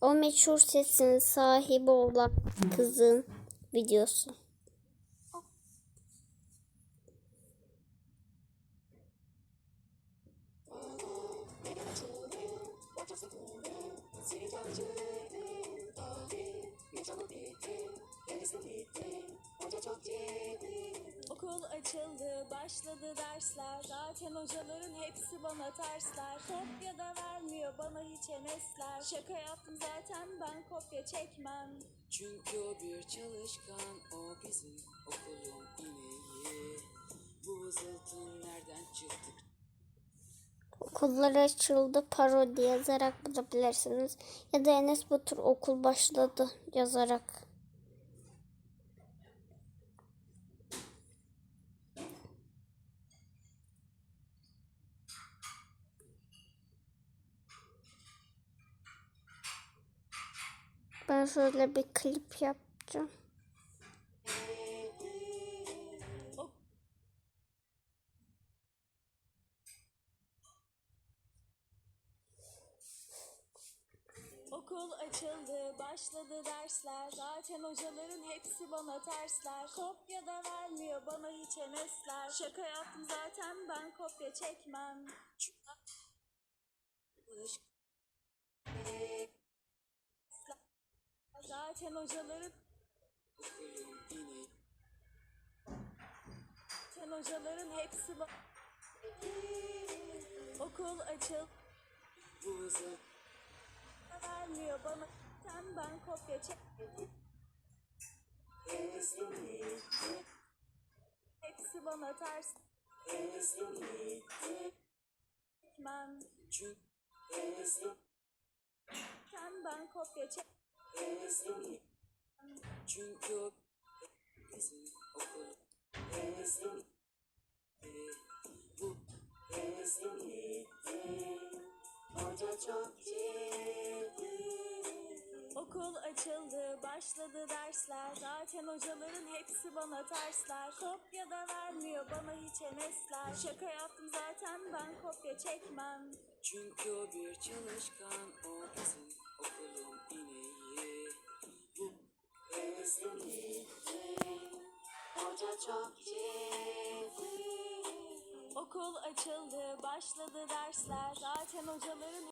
O meşhur sesin sahibi olan kızın videosu. Okul açıldı, başladı dersler. Zaten hocaların hepsi bana tersler. Kopya da vermiyor bana hiç hemesler. Şaka yaptım zaten ben kopya çekmem. Çünkü o bir çalışkan, o bizim okulun ineği. Bu zıtın nereden çıktık? Okullar açıldı parodi yazarak bulabilirsiniz. Ya da Enes Batur okul başladı yazarak. Ben şöyle bir klip yapacağım. Okul açıldı, başladı dersler. Zaten hocaların hepsi bana tersler. Kopya da vermiyor bana hiç hemesler. Şaka yaptım zaten ben kopya çekmem. Çalış- Zaten hocaların. Zaten hocaların hepsi ba- Okul açıldı. Bu zıt vermiyor bana. Sen ben kopya çek. Hepsi bana ters. Çekmem. Sen ben kopya çek. Çünkü Okul açıldı, başladı dersler. Zaten hocaların hepsi bana tersler. Kopya da vermiyor bana hiç hemesler. Şaka yaptım zaten ben kopya çekmem. çünkü o bir çalışkan, o bizim okulun ineği. Okul açıldı, başladı dersler. Zaten hocaların